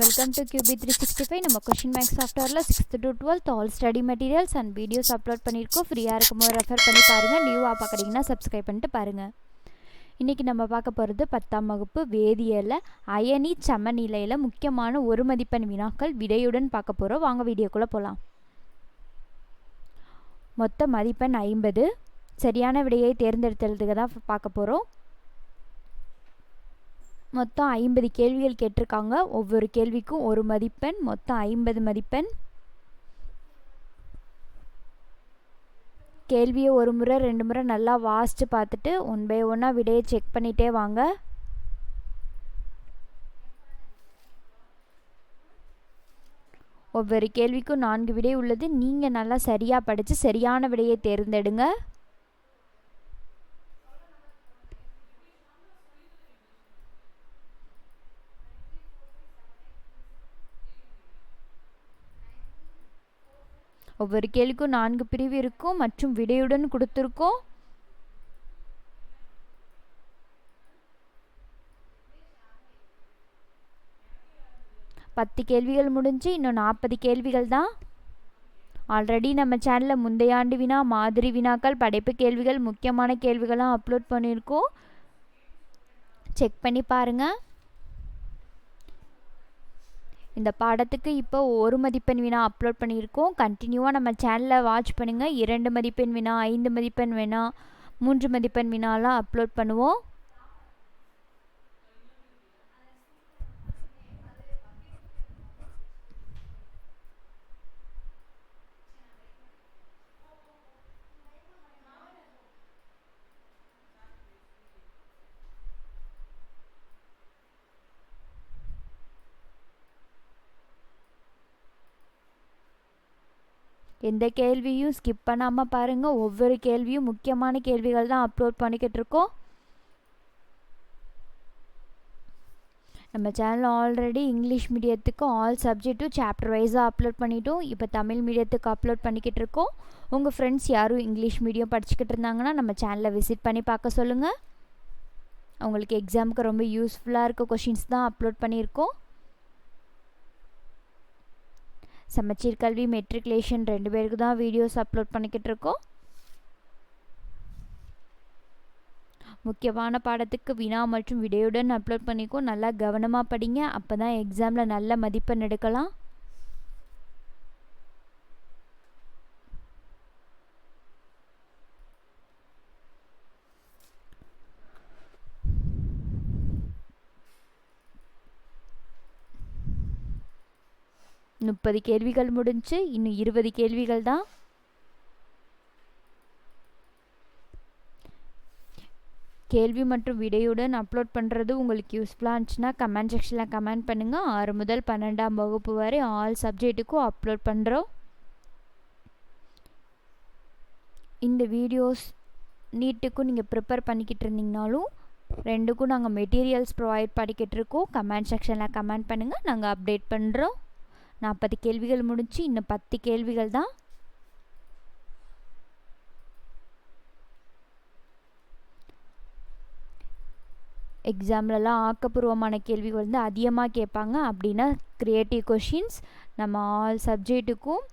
Welcome to QB three sixty five நம்ம question மேக்ஸ் சாஃப்ட்வேரில் sixth to twelfth all study materials and videos upload பண்ணியிருக்கோம். ஃப்ரீயாக இருக்கும்போது ரெஃபர் பண்ணி பாருங்கள் நியூவாக பார்க்குறீங்கன்னா சப்ஸ்கிரைப் பண்ணிட்டு பாருங்கள் இன்றைக்கி நம்ம பார்க்க போகிறது பத்தாம் வகுப்பு வேதியியலில் அயனி சமநிலையில் முக்கியமான ஒரு மதிப்பெண் வினாக்கள் விடையுடன் பார்க்க போகிறோம் வாங்க வீடியோக்குள்ளே போகலாம் மொத்த மதிப்பெண் ஐம்பது. சரியான விடையை தேர்ந்தெடுத்துறதுக்கு தான் பார்க்க போகிறோம் மொத்தம் ஐம்பது கேள்விகள் கேட்டிருக்காங்க. ஒவ்வொரு கேள்விக்கும் ஒரு மதிப்பெண் மொத்தம் ஐம்பது மதிப்பெண். கேள்வியை ஒரு முறை ரெண்டு முறை நல்லா வாசித்து பார்த்துட்டு ஒன் பை ஒன்னாக விடையை செக் பண்ணிகிட்டே வாங்க. ஒவ்வொரு கேள்விக்கும் நான்கு விடை உள்ளது. நீங்கள் நல்லா சரியாக படித்து சரியான விடையை தேர்ந்தெடுங்க. ஒவ்வொரு கேள்விக்கும் நான்கு பிரிவு இருக்கும் மற்றும் விடையுடன் கொடுத்துருக்கோம். பத்து கேள்விகள் முடிஞ்சு இன்னும் நாற்பது கேள்விகள் தான். ஆல்ரெடி நம்ம சேனலில் முந்தைய ஆண்டு வினா மாதிரி வினாக்கள் படைப்பு கேள்விகள் முக்கியமான கேள்விகள்லாம் அப்லோட் பண்ணியிருக்கோம். செக் பண்ணி பாருங்கள் இந்த பாடத்துக்கு இப்போ ஒரு மதிப்பெண் வினா அப்லோட் பண்ணியிருக்கோம். கண்டினியூவாக நம்ம சேனலை வாட்ச் பண்ணுங்கள் இரண்டு மதிப்பெண் வினா ஐந்து மதிப்பெண் வினா மூன்று மதிப்பெண் வினாலாம் அப்லோட் பண்ணுவோம். எந்த கேள்வியும் ஸ்கிப் பண்ணாமல் பாருங்கள் ஒவ்வொரு கேள்வியும் முக்கியமான கேள்விகள் தான் அப்லோட் பண்ணிக்கிட்டு இருக்கோம். நம்ம சேனலில் ஆல்ரெடி இங்கிலீஷ் மீடியத்துக்கு ஆல் சப்ஜெக்ட்டும் சாப்டர் வைஸாக அப்லோட் பண்ணிட்டோம். இப்போ தமிழ் மீடியத்துக்கு அப்லோட் பண்ணிக்கிட்டு இருக்கோம். உங்கள் ஃப்ரெண்ட்ஸ் யாரும் இங்கிலீஷ் மீடியம் படிச்சுக்கிட்டு இருந்தாங்கன்னா நம்ம சேனலை விசிட் பண்ணி பார்க்க சொல்லுங்கள் அவங்களுக்கு எக்ஸாமுக்கு ரொம்ப யூஸ்ஃபுல்லாக இருக்க கொஷின்ஸ் தான் அப்லோட் பண்ணியிருக்கோம். சமச்சீர் கல்வி மெட்ரிகுலேஷன் ரெண்டு பேருக்கு தான் வீடியோஸ் அப்லோட் பண்ணிக்கிட்டு இருக்கோம். முக்கியமான பாடத்துக்கு வினா மற்றும் விடையுடன் அப்லோட் பண்ணிக்கோ. நல்லா கவனமாக படிங்க. அப்போ தான் எக்ஸாமில் நல்ல மதிப்பெண் எடுக்கலாம். முப்பது கேள்விகள் முடிஞ்சு இன்னும் இருபது கேள்விகள் தான். கேள்வி மற்றும் விடையுடன் அப்லோட் பண்ணுறது உங்களுக்கு யூஸ்ஃபுல்லாக இருந்துச்சுன்னா கமெண்ட் செக்ஷனில் கமெண்ட் பண்ணுங்கள் ஆறு முதல் பன்னெண்டாம் வகுப்பு வரை ஆல் சப்ஜெக்ட்டுக்கும் அப்லோட் பண்ணுறோம் இந்த வீடியோஸ் நீட்டுக்கும் நீங்கள் ப்ரிப்பேர் பண்ணிக்கிட்டு இருந்தீங்கனாலும் ரெண்டுக்கும் நாங்கள் மெட்டீரியல்ஸ் ப்ரொவைட் பண்ணிக்கிட்டு இருக்கோம். கமெண்ட் செக்ஷனில் கமெண்ட் பண்ணுங்கள் நாங்கள் அப்டேட் பண்ணுறோம் நாற்பது கேள்விகள் முடிஞ்சு இன்னும் பத்து கேள்விகள் தான். எக்ஸாம்லலாம் ஆக்கப்பூர்வமான கேள்விகள் வந்து அதிகமாக கேட்பாங்க. அப்படின்னா க்ரியேட்டிவ் கொஷின்ஸ் நம்ம ஆல் சப்ஜெக்ட்டுக்கும்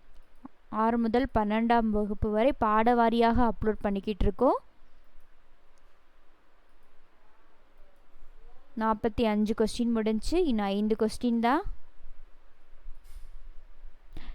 ஆறு முதல் பன்னெண்டாம் வகுப்பு வரை பாட வாரியாக அப்லோட் பண்ணிக்கிட்டு இருக்கோம். நாற்பத்தி அஞ்சு கொஸ்டின் முடிஞ்சு இன்னும் ஐந்து கொஸ்டின் தான்.